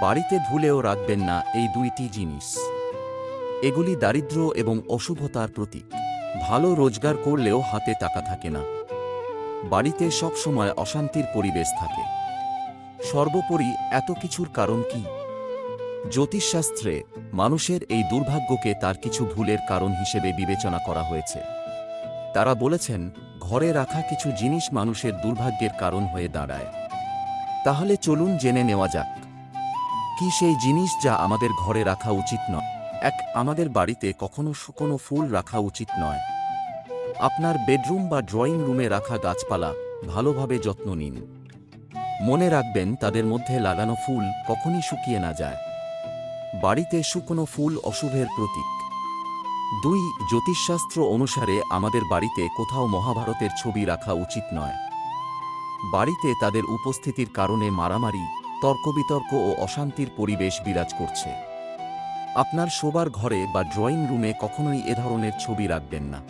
বাড়িতে ভুলেও রাখবেন না এই দুইটি জিনিস। এগুলি দারিদ্র্য এবং অশুভতার প্রতীক। ভালো রোজগার করলেও হাতে টাকা থাকে না। বাড়িতে সবসময় অশান্তির পরিবেশ থাকে। সর্বোপরি এত কিছুর কারণ কি? জ্যোতিষশাস্ত্রে মানুষের এই দুর্ভাগ্যকে তার কিছু ভুলের কারণ হিসেবে বিবেচনা করা হয়েছে। তারা বলেছেন, ঘরে রাখা কিছু জিনিস মানুষের দুর্ভাগ্যের কারণ হয়ে দাঁড়ায়। তাহলে চলুন জেনে নেওয়া যাক। কি সেই জিনিস যা আমাদের ঘরে রাখা উচিত নয়? এক, আমাদের বাড়িতে কখনো শুকনো ফুল রাখা উচিত নয়। আপনার বেডরুম বা ড্রয়িং রুমে রাখা গাছপালা ভালোভাবে যত্ন নিন। মনে রাখবেন তাদের মধ্যে লাগানো ফুল কখনই শুকিয়ে না যায়। বাড়িতে শুকনো ফুল অশুভের প্রতীক। দুই, জ্যোতিষশাস্ত্র অনুসারে আমাদের বাড়িতে কোথাও মহাভারতের ছবি রাখা উচিত নয়। বাড়িতে তাদের উপস্থিতির কারণে মারামারি তর্কবিতর্ক ও অশান্তির পরিবেশ বিরাজ করছে। আপনার শোবার ঘরে বা ড্রয়িং রুমে কখনোই এ ধরনের ছবি রাখবেন না।